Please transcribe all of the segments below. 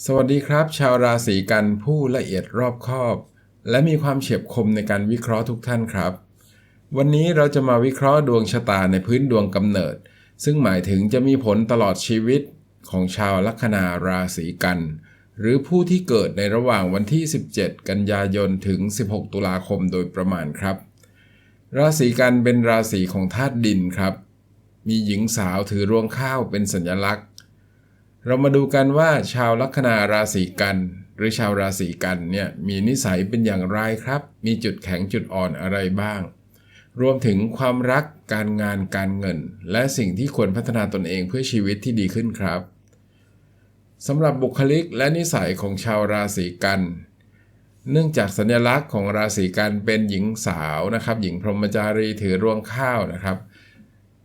สวัสดีครับ ชาวราศีกันผู้ละเอียดรอบคอบ และมีความเฉียบคมในการวิเคราะห์ทุกท่านครับ วันนี้เราจะมาวิเคราะห์ดวงชะตาในพื้นดวงกำเนิด ซึ่งหมายถึงจะมีผลตลอดชีวิตของชาวลัคนาราศีกัน หรือผู้ที่เกิดในระหว่างวันที่ 17 กันยายนถึง 16 ตุลาคมโดยประมาณครับ ราศีกันเป็นราศีของธาตุดินครับ มีหญิงสาวถือรวงข้าวเป็นสัญลักษณ์ เรามาดูกันว่าชาวลัคนาราศีกัน หรือชาวราศีกันเนี่ยมีนิสัยเป็นอย่างไรครับ มีจุดแข็งจุดอ่อนอะไรบ้าง รวมถึงความรักการงานการเงิน และสิ่งที่ควรพัฒนาตนเองเพื่อชีวิตที่ดีขึ้นครับสำหรับบุคลิกและนิสัยของชาวราศีกัน เนื่องจากสัญลักษณ์ของราศีกันเป็นหญิงสาวนะครับ หญิงพรหมจารีถือรวงข้าวนะครับ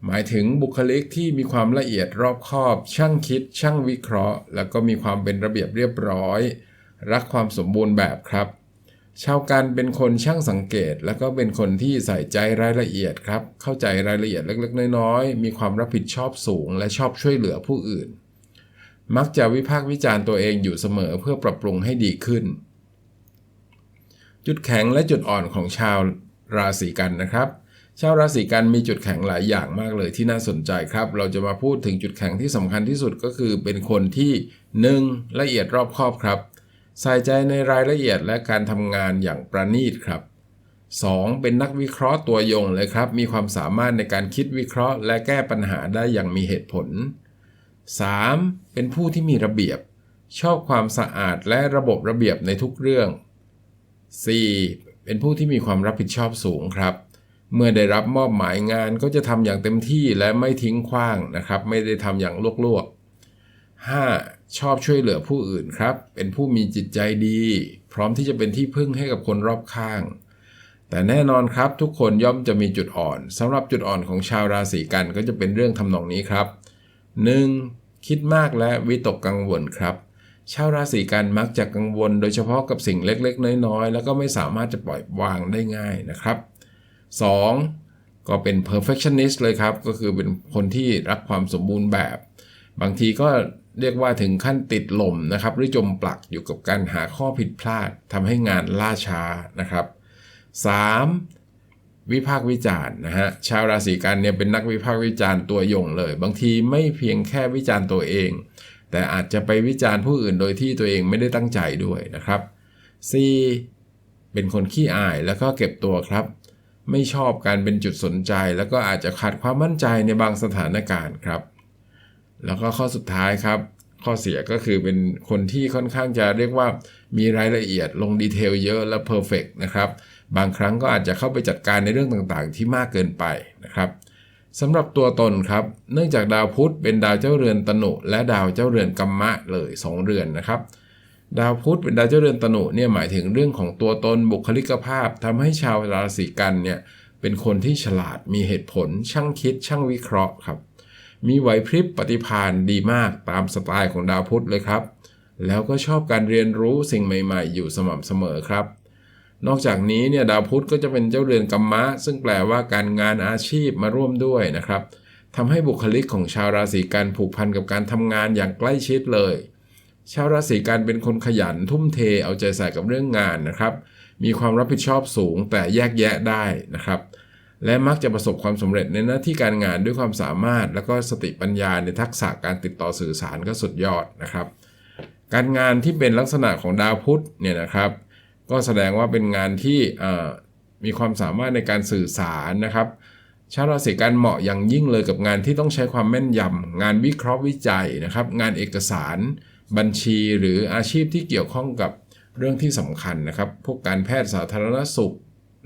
หมายถึงบุคลิกที่มีความละเอียดรอบคอบ ช่างคิด ช่างวิเคราะห์ แล้วก็มีความเป็นระเบียบเรียบร้อย รักความสมบูรณ์แบบครับ ชาวกันเป็นคนช่างสังเกต แล้วก็เป็นคนที่ใส่ใจรายละเอียดครับ เข้าใจรายละเอียดเล็กๆ น้อยๆ มีความรับผิดชอบสูง และชอบช่วยเหลือผู้อื่น มักจะวิพากษ์วิจารณ์ตัวเองอยู่เสมอเพื่อปรับปรุงให้ดีขึ้น จุดแข็งและจุดอ่อนของชาวราศีกันนะครับ ชาวราศีกันมีจุดแข็งหลายอย่างมากเลยที่น่าสนใจครับ เราจะมาพูดถึงจุดแข็งที่สำคัญที่สุดก็คือเป็นคนที่ 1. ละเอียดรอบคอบครับ ใส่ใจในรายละเอียดและการทำงานอย่างประณีตครับ 2. เป็นนักวิเคราะห์ตัวยงเลยครับ มีความสามารถในการคิดวิเคราะห์ และแก้ปัญหาได้อย่างมีเหตุผล 3. เป็นผู้ที่มีระเบียบ ชอบความสะอาดและระบบระเบียบในทุกเรื่อง 4. เป็นผู้ที่มีความรับผิดชอบสูงครับ เมื่อได้รับมอบหมายงานก็จะทำอย่างเต็มที่และไม่ทิ้งขว้างนะครับ ไม่ได้ทำอย่างลวกๆ 5. ชอบช่วยเหลือผู้อื่นครับ เป็นผู้มีจิตใจดี พร้อมที่จะเป็นที่พึ่งให้กับคนรอบข้าง แต่แน่นอนครับทุกคนย่อมจะมีจุดอ่อนสำหรับจุดอ่อนของชาวราศีกันก็จะเป็นเรื่องทำนองนี้ครับ 1. คิดมากและวิตกกังวลครับ ชาวราศีกันมักจะกังวล โดยเฉพาะกับสิ่งเล็กๆ น้อยๆ แล้วก็ไม่สามารถจะปล่อยวางได้ง่ายนะครับ 2. ก็เป็น perfectionist เลยครับ ก็คือเป็นคนที่รักความสมบูรณ์แบบ บางทีก็เรียกว่าถึงขั้นติดลมนะครับ หรือจมปลักอยู่กับการหาข้อผิดพลาดทำให้งานล่าช้านะครับ 3. วิพากษ์วิจารณ์นะฮะชาวราศีกันเนี่ยเป็นนักวิพากษ์วิจารณ์ตัวยงเลย บางทีไม่เพียงแค่วิจารณ์ตัวเอง แต่อาจจะไปวิจารณ์ผู้อื่นโดยที่ตัวเองไม่ได้ตั้งใจด้วยนะครับ 4. เป็นคนขี้อายแล้วก็เก็บตัวครับ ไม่ชอบการเป็นจุดสนใจ แล้วก็อาจจะขาดความมั่นใจในบางสถานการณ์ครับ แล้วก็ข้อสุดท้ายครับ ข้อเสียก็คือเป็นคนที่ค่อนข้างจะเรียกว่ามีรายละเอียดลงดีเทลเยอะและเพอร์เฟกนะครับบางครั้งก็อาจจะเข้าไปจัดการในเรื่องต่างๆ ที่มากเกินไปนะครับสำหรับตัวตนครับ เนื่องจากดาวพุธเป็นดาวเจ้าเรือนตนุ และดาวเจ้าเรือนกัมมะเลย 2 เรือนนะครับ ดาวพุธเป็นดาวเจ้าเรือนตนุเนี่ยหมายถึงเรื่องของตัวตนบุคลิกภาพทำให้ชาวราศีกันเนี่ยเป็นคนที่ฉลาดมีเหตุผล ช่างคิด ช่างวิเคราะห์ครับ มีไหวพริบปฏิภาณดีมากตามสไตล์ของดาวพุธเลยครับ แล้วก็ชอบการเรียนรู้สิ่งใหม่ ๆ อยู่สม่ำเสมอครับ นอกจากนี้เนี่ยดาวพุธก็จะเป็นเจ้าเรือนกัมมะ ซึ่งแปลว่าการงานอาชีพมาร่วมด้วยนะครับทำให้บุคลิกของชาวราศีกันผูกพันกับการทำงานอย่างใกล้ชิดเลย ชาวราศีกันเป็นคนขยันทุ่มเทเอาใจใส่กับเรื่องงานนะครับ มีความรับผิดชอบสูงแต่แยกแยะได้นะครับ และมักจะประสบความสำเร็จในหน้าที่การงานด้วยความสามารถ และก็สติปัญญาในทักษะการติดต่อสื่อสารก็สุดยอดนะครับ การงานที่เป็นลักษณะของดาวพุธเนี่ยนะครับ ก็แสดงว่าเป็นงานที่มีความสามารถในการสื่อสารนะครับชาวราศีกันเหมาะอย่างยิ่งเลยกับงานที่ต้องใช้ความแม่นยำงานวิเคราะห์วิจัยนะครับ งานเอกสาร บัญชีหรืออาชีพที่เกี่ยวข้องกับเรื่องที่สำคัญนะครับ พวกการแพทย์สาธารณสุข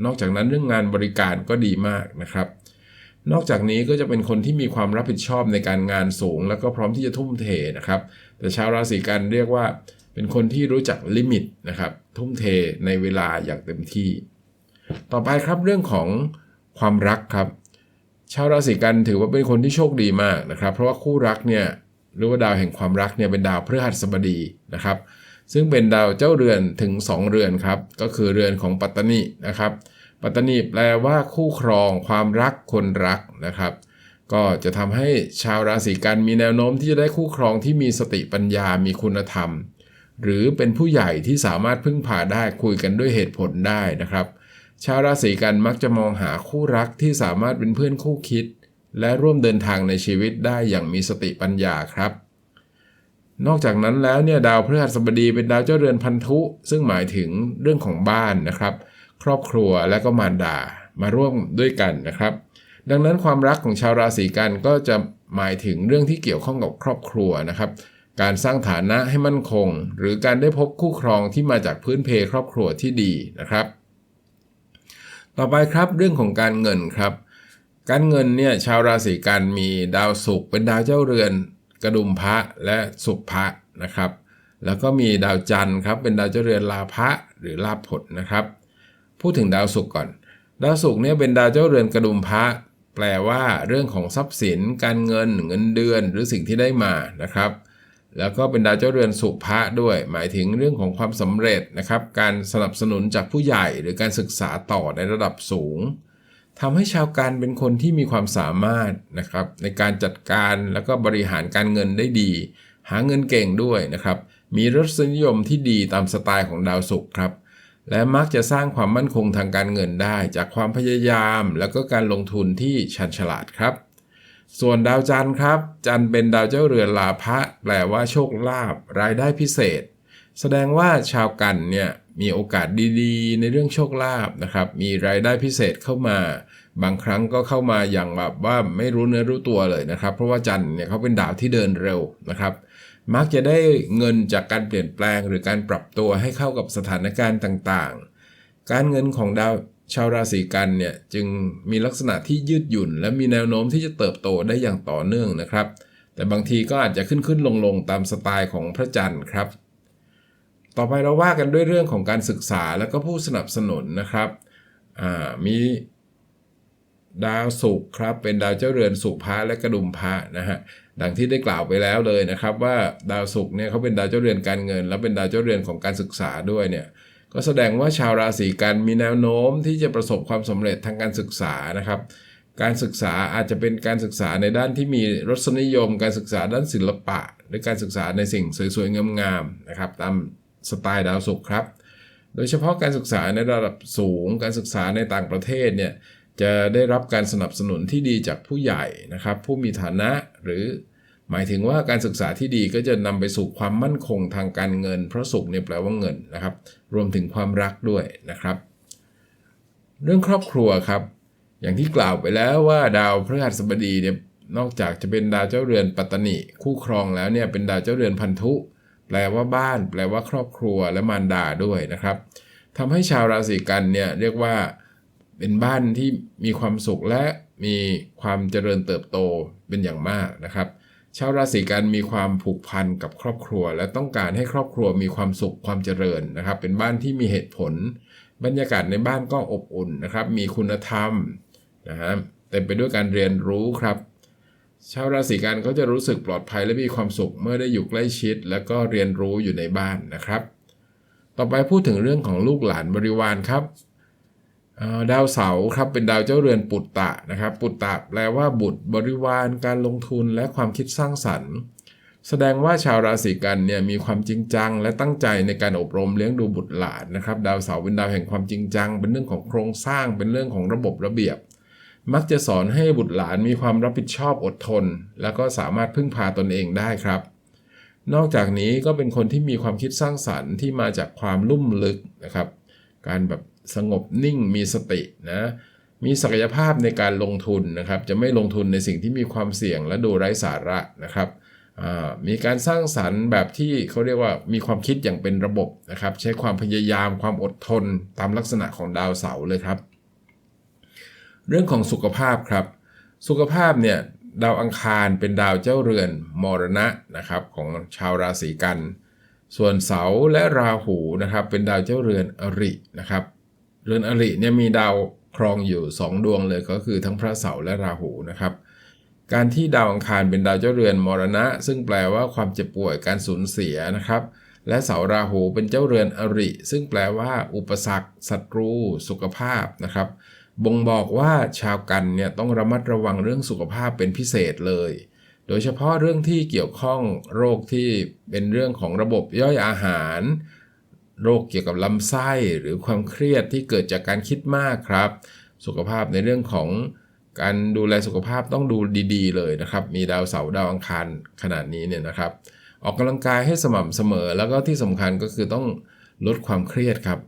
นอกจากนั้นเรื่องงานบริการก็ดีมากนะครับ นอกจากนี้ก็จะเป็นคนที่มีความรับผิดชอบในการงานสูง แล้วก็พร้อมที่จะทุ่มเทนะครับ แต่ชาวราศีกันเรียกว่า เป็นคนที่รู้จักลิมิตนะครับ ทุ่มเทในเวลาอย่างเต็มที่ ต่อไปครับเรื่องของความรักครับ ชาวราศีกันถือว่าเป็นคนที่โชคดีมากนะครับ เพราะว่าคู่รักเนี่ย หรือว่าดาวแห่งความรักเนี่ยเป็นดาวพฤหัสบดีนะครับ ซึ่งเป็นดาวเจ้าเรือนถึง 2 เรือนครับ ก็คือเรือนของปัตตนีนะครับ ปัตตนีแปลว่าคู่ครองความรักคนรักนะครับ ก็จะทำให้ชาวราศีกันมีแนวโน้มที่จะได้คู่ครองที่มีสติปัญญามีคุณธรรม หรือเป็นผู้ใหญ่ที่สามารถพึ่งพาได้คุยกันด้วยเหตุผลได้นะครับ ชาวราศีกันมักจะมองหาคู่รักที่สามารถเป็นเพื่อนคู่คิด และร่วมเดินทางในชีวิตได้อย่างมีสติปัญญาครับ นอกจากนั้นแล้วเนี่ยดาวพฤหัสบดีเป็นดาวเจ้าเรือนพันธุ ซึ่งหมายถึงเรื่องของบ้านนะครับ ครอบครัวและก็มารดามาร่วมด้วยกันนะครับ ดังนั้นความรักของชาวราศีกันก็จะหมายถึงเรื่องที่เกี่ยวข้องกับครอบครัวนะครับ การสร้างฐานะให้มั่นคง หรือการได้พบคู่ครองที่มาจากพื้นเพครอบครัวที่ดีนะครับ ต่อไปครับเรื่องของการเงินครับ การเงินเนี่ยชาวราศีกันมีดาวศุกร์เป็นดาวเจ้าเรือน กระดุมพระและสุขพระนะครับ แล้วก็มีดาวจันทร์ครับเป็นดาวเจ้าเรือนลาภะหรือลาภผลนะครับ พูดถึงดาวศุกร์ก่อน ดาวศุกร์เนี่ยเป็นดาวเจ้าเรือนกระดุมพระแปลว่าเรื่องของทรัพย์สิน การเงินเงินเดือน หรือสิ่งที่ได้มานะครับ แล้วก็เป็นดาวเจ้าเรือนสุภะด้วย หมายถึงเรื่องของความสำเร็จนะครับ การสนับสนุนจากผู้ใหญ่หรือการศึกษาต่อในระดับสูง ทำให้ชาวการเป็นคนที่มีความสามารถนะครับ ในการจัดการแล้วก็บริหารการเงินได้ดี หาเงินเก่งด้วยนะครับ มีรสนิยมที่ดีตามสไตล์ของดาวศุกร์ครับและมักจะสร้างความมั่นคงทางการเงินได้ จากความพยายาม แล้วก็การลงทุนที่ชันฉลาดครับ ส่วนดาวจันทร์ครับ จันทร์เป็นดาวเจ้าเรือนลาภะแปลว่าโชคลาภรายได้พิเศษ แสดงว่าชาวกันเนี่ย มีโอกาสดีๆ ในเรื่องโชคลาภนะครับ มีรายได้พิเศษเข้ามา บางครั้งก็เข้ามาอย่างแบบว่าไม่รู้เนื้อรู้ตัวเลยนะครับ เพราะว่าจันทร์เนี่ยเขาเป็นดาวที่เดินเร็วนะครับ มักจะได้เงินจากการเปลี่ยนแปลง หรือการปรับตัวให้เข้ากับสถานการณ์ต่างๆ การเงินของดาวชาวราศีกันเนี่ยจึงมีลักษณะที่ยืดหยุ่น และมีแนวโน้มที่จะเติบโตได้อย่างต่อเนื่องนะครับ แต่บางทีก็อาจจะขึ้นขึ้นลงลงตามสไตล์ของพระจันทร์ครับ ต่อไปเราว่ากันด้วยเรื่องของการศึกษาแล้วก็ผู้สนับสนุนนะครับมีดาวศุกร์ครับ เป็นดาวเจ้าเรือนสุภะและกระดุมพระนะฮะดังที่ได้กล่าวไปแล้วเลยนะครับ ว่าดาวศุกร์เนี่ยเขาเป็นดาวเจ้าเรือนการเงิน และเป็นดาวเจ้าเรือนของการศึกษาด้วยเนี่ยก็แสดงว่าชาวราศีกันมีแนวโน้มที่จะประสบความสำเร็จทางการศึกษานะครับ การศึกษาอาจจะเป็นการศึกษาในด้านที่มีรสนิยม การศึกษาด้านศิลปะ หรือการศึกษาในสิ่งสวยๆงามๆนะครับ ตาม สไตล์ดาวศุกร์ครับ โดยเฉพาะการศึกษาในระดับสูง การศึกษาในต่างประเทศเนี่ยจะได้รับการสนับสนุนที่ดีจากผู้ใหญ่นะครับ ผู้มีฐานะหรือหมายถึงว่าการศึกษาที่ดีก็จะนำไปสู่ความมั่นคงทางการเงิน เพราะสุขเนี่ยแปลว่าเงินนะครับ รวมถึงความรักด้วยนะครับ เรื่องครอบครัวครับ อย่างที่กล่าวไปแล้วว่าดาวพฤหัสบดีเนี่ยนอกจากจะเป็นดาวเจ้าเรือนปัตตนิคู่ครองแล้วเนี่ยเป็นดาวเจ้าเรือนพันธุ แปลว่าบ้าน แปลว่าครอบครัวและมารดาด้วยนะครับทำให้ชาวราศีกันเนี่ยเรียกว่าเป็นบ้านที่มีความสุขและมีความเจริญเติบโตเป็นอย่างมากนะครับ ชาวราศีกันมีความผูกพันกับครอบครัว และต้องการให้ครอบครัวมีความสุขความเจริญนะครับ เป็นบ้านที่มีเหตุผล บรรยากาศในบ้านก็อบอุ่นนะครับ มีคุณธรรมนะฮะเต็มไปด้วยการเรียนรู้ครับ ชาวราศีกันเขาจะรู้สึกปลอดภัยและมีความสุขเมื่อได้อยู่ใกล้ชิด แล้วก็เรียนรู้อยู่ในบ้านนะครับ ต่อไปพูดถึงเรื่องของลูกหลานบริวารครับดาวเสาร์ครับเป็นดาวเจ้าเรือนปุตตะนะครับ ปุตตะแปลว่าบุตรบริวารการลงทุนและความคิดสร้างสรรค์ แสดงว่าชาวราศีกันเนี่ยมีความจริงจัง และตั้งใจในการอบรมเลี้ยงดูบุตรหลานนะครับ ดาวเสาร์เป็นดาวแห่งความจริงจัง เป็นเรื่องของโครงสร้างเป็นเรื่องของระบบระเบียบ มักจะสอนให้บุตรหลานมีความรับผิดชอบอดทน แล้วก็สามารถพึ่งพาตนเองได้ครับ นอกจากนี้ก็เป็นคนที่มีความคิดสร้างสรรค์ที่มาจากความลุ่มลึกนะครับ การแบบสงบนิ่งมีสตินะมีศักยภาพในการลงทุนนะครับ จะไม่ลงทุนในสิ่งที่มีความเสี่ยงและดูไร้สาระนะครับมีการสร้างสรรค์แบบที่เขาเรียกว่ามีความคิดอย่างเป็นระบบนะครับ ใช้ความพยายามความอดทนตามลักษณะของดาวเสาร์เลยครับ เรื่องของสุขภาพครับ สุขภาพเนี่ยดาวอังคารเป็นดาวเจ้าเรือนมรณะนะครับของชาวราศีกัน ส่วนเสาและราหูนะครับเป็นดาวเจ้าเรือนอรินะครับเรือนอริเนี่ยมีดาวครองอยู่ 2 ดวงเลยก็คือทั้งพระเสาร์และราหูนะครับการที่ดาวอังคารเป็นดาวเจ้าเรือนมรณะ ซึ่งแปลว่าความเจ็บป่วยการสูญเสียนะครับ และเสาราหูเป็นเจ้าเรือนอริ ซึ่งแปลว่า อุปสรรคศัตรู สุขภาพนะครับ บ่งบอกว่าชาวกันเนี่ยต้องระมัดระวังเรื่องสุขภาพเป็นพิเศษเลย โดยเฉพาะเรื่องที่เกี่ยวข้องโรคที่เป็นเรื่องของระบบย่อยอาหาร โรคเกี่ยวกับลำไส้หรือความเครียดที่เกิดจากการคิดมากครับ สุขภาพในเรื่องของการดูแลสุขภาพต้องดูดีๆ เลยนะครับ มีดาวเสาร์ดาวอังคารขนาดนี้เนี่ยนะครับ ออกกำลังกายให้สม่ำเสมอ แล้วก็ที่สำคัญก็คือต้องลดความเครียดครับ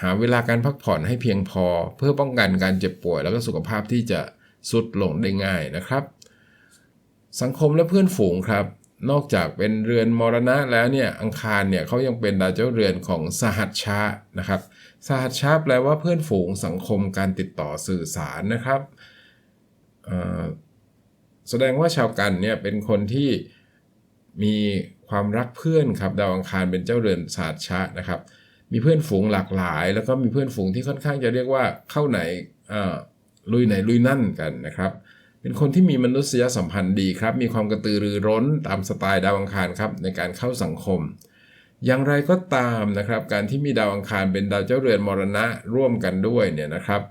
หาเวลาการพักผ่อนให้เพียงพอ เพื่อป้องกันการเจ็บป่วย แล้วก็สุขภาพที่จะสุดลงได้ง่ายนะครับ สังคมและเพื่อนฝูงครับ นอกจากเป็นเรือนมรณะแล้วเนี่ยอังคารเนี่ยเขายังเป็นดาวเจ้าเรือนของสหัชชานะครับสหัชชาแปลว่าเพื่อนฝูงสังคมการติดต่อสื่อสารนะครับแสดงว่าชาวกันเนี่ยเป็นคนที่มีความรักเพื่อนครับดาวอังคารเป็นเจ้าเรือนศาสตร์ชะนะครับ มีเพื่อนฝูงหลากหลาย แล้วก็มีเพื่อนฝูงที่ค่อนข้างจะเรียกว่าเข้าไหนลุยไหนลุยนั่นกันนะครับ เป็นคนที่มีมนุษยสัมพันธ์ดีครับ มีความกระตือรือร้นตามสไตล์ดาวอังคารครับในการเข้าสังคม อย่างไรก็ตามนะครับ การที่มีดาวอังคารเป็นดาวเจ้าเรือนมรณะร่วมกันด้วยเนี่ยนะครับ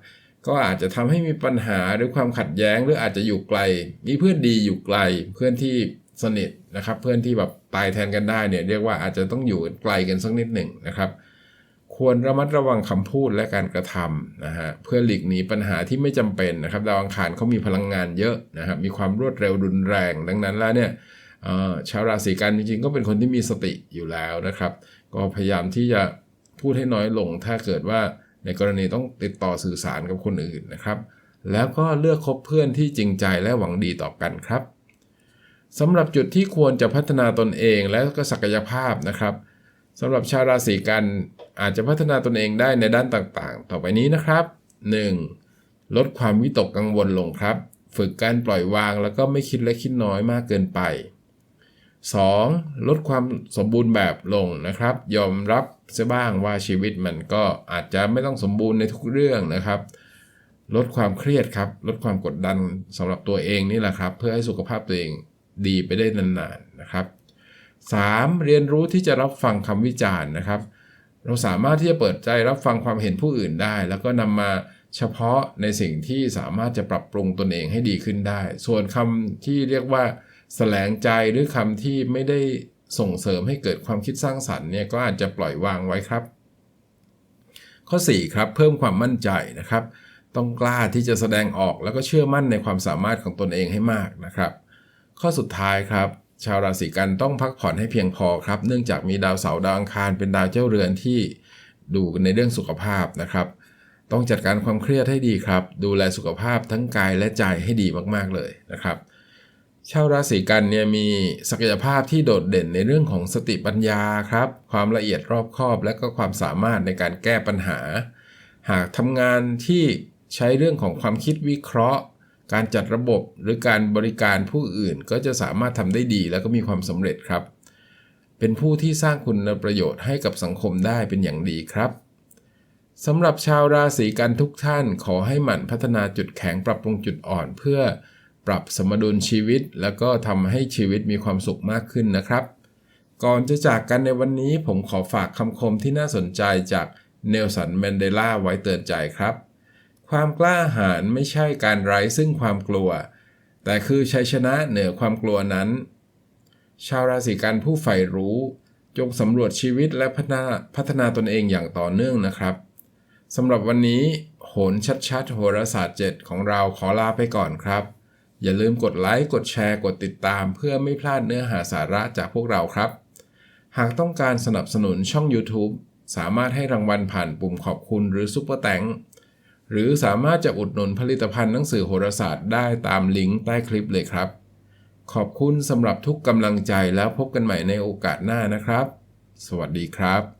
ก็อาจจะทำให้มีปัญหาหรือความขัดแย้งหรืออาจจะอยู่ไกล มีเพื่อนดีอยู่ไกล เพื่อนที่สนิทนะครับ เพื่อนที่แบบตายแทนกันได้เนี่ยเรียกว่าอาจจะต้องอยู่ไกลกันสักนิดหนึ่งนะครับ ควรระมัดระวังคำพูดและการกระทำนะฮะเพื่อหลีกหนีปัญหาที่ไม่จำเป็นนะครับดาวอังคารเขามีพลังงานเยอะนะครับมีความรวดเร็วรุนแรง ดังนั้นแล้วเนี่ยชาวราศีกันจริงๆ ก็เป็นคนที่มีสติอยู่แล้วนะครับ ก็พยายามที่จะพูดให้น้อยลง ถ้าเกิดว่าในกรณีต้องติดต่อสื่อสารกับคนอื่นนะครับ แล้วก็เลือกคบเพื่อนที่จริงใจและหวังดีต่อกันครับสำหรับจุดที่ควรจะพัฒนาตนเองและก็ศักยภาพนะครับ สำหรับชาวราศีกันอาจจะพัฒนาตนเองได้ในด้านต่างๆ ต่อไปนี้นะครับ 1. ลดความวิตกกังวลลงครับ ฝึกการปล่อยวางแล้วก็ไม่คิดและคิดน้อยมากเกินไป 2. ลดความสมบูรณ์แบบลงนะครับ ยอมรับเสียบ้างว่าชีวิตมันก็อาจจะไม่ต้องสมบูรณ์ในทุกเรื่องนะครับ ลดความเครียดครับ ลดความกดดันสำหรับตัวเองนี่แหละครับ เพื่อให้สุขภาพตัวเองดีไปได้นานๆนนนะครับ 3. เรียนรู้ที่จะรับฟังคำวิจารณ์นะครับ เราสามารถที่จะเปิดใจรับฟังความเห็นผู้อื่นได้ แล้วก็นำมาเฉพาะในสิ่งที่สามารถจะปรับปรุงตนเองให้ดีขึ้นได้ ส่วนคำที่เรียกว่าแสลงใจหรือคำที่ไม่ได้ส่งเสริมให้เกิดความคิดสร้างสรรค์เนี่ยก็อาจจะปล่อยวางไว้ครับ ข้อ 4 ครับ เพิ่มความมั่นใจนะครับ ต้องกล้าที่จะแสดงออกแล้วก็เชื่อมั่นในความสามารถของตนเองให้มากนะครับ ข้อสุดท้ายครับ ชาวราศีกันต้องพักผ่อนให้เพียงพอครับ เนื่องจากมีดาวเสาร์ดาวอังคารเป็นดาวเจ้าเรือนที่ดูในเรื่องสุขภาพนะครับ ต้องจัดการความเครียดให้ดีครับ ดูแลสุขภาพทั้งกายและใจให้ดีมากๆเลยนะครับชาวราศีกันเนี่ยมีศักยภาพที่โดดเด่นในเรื่องของสติปัญญาครับ ความละเอียดรอบคอบ และก็ความสามารถในการแก้ปัญหา หากทำงานที่ใช้เรื่องของความคิดวิเคราะห์ การจัดระบบหรือการบริการผู้อื่นก็จะสามารถทำได้ดีแล้วก็มีความสำเร็จครับ เป็นผู้ที่สร้างคุณประโยชน์ให้กับสังคมได้เป็นอย่างดีครับสำหรับชาวราศีกันทุกท่านขอให้หมั่นพัฒนาจุดแข็งปรับปรุงจุดอ่อน เพื่อปรับสมดุลชีวิต แล้วก็ทำให้ชีวิตมีความสุขมากขึ้นนะครับ ก่อนจะจากกันในวันนี้ผมขอฝากคำคมที่น่าสนใจจากเนลสันแมนเดลาไว้เตือนใจครับ ความกล้าหาญไม่ใช่การไร้ซึ่งความกลัว แต่คือชัยชนะเหนือความกลัวนั้น ชาวราศีกันผู้ใฝ่รู้ จงสำรวจชีวิตและพัฒนาพัฒนาตนเองอย่างต่อเนื่องนะครับสำหรับวันนี้โหนชัดๆ โหราศาสตร์ 7 ของเราขอลาไปก่อนครับ อย่าลืมกดไลค์ กดแชร์ กดติดตาม เพื่อไม่พลาดเนื้อหาสาระจากพวกเราครับ หากต้องการสนับสนุนช่อง YouTube สามารถให้รางวัลผ่านปุ่มขอบคุณหรือซุปเปอร์แตง หรือสามารถจะอุดหนุนผลิตภัณฑ์หนังสือโหราศาสตร์ได้ตามลิงก์ใต้คลิปเลยครับ ขอบคุณสำหรับทุกกำลังใจแล้วพบกันใหม่ในโอกาสหน้านะครับ สวัสดีครับ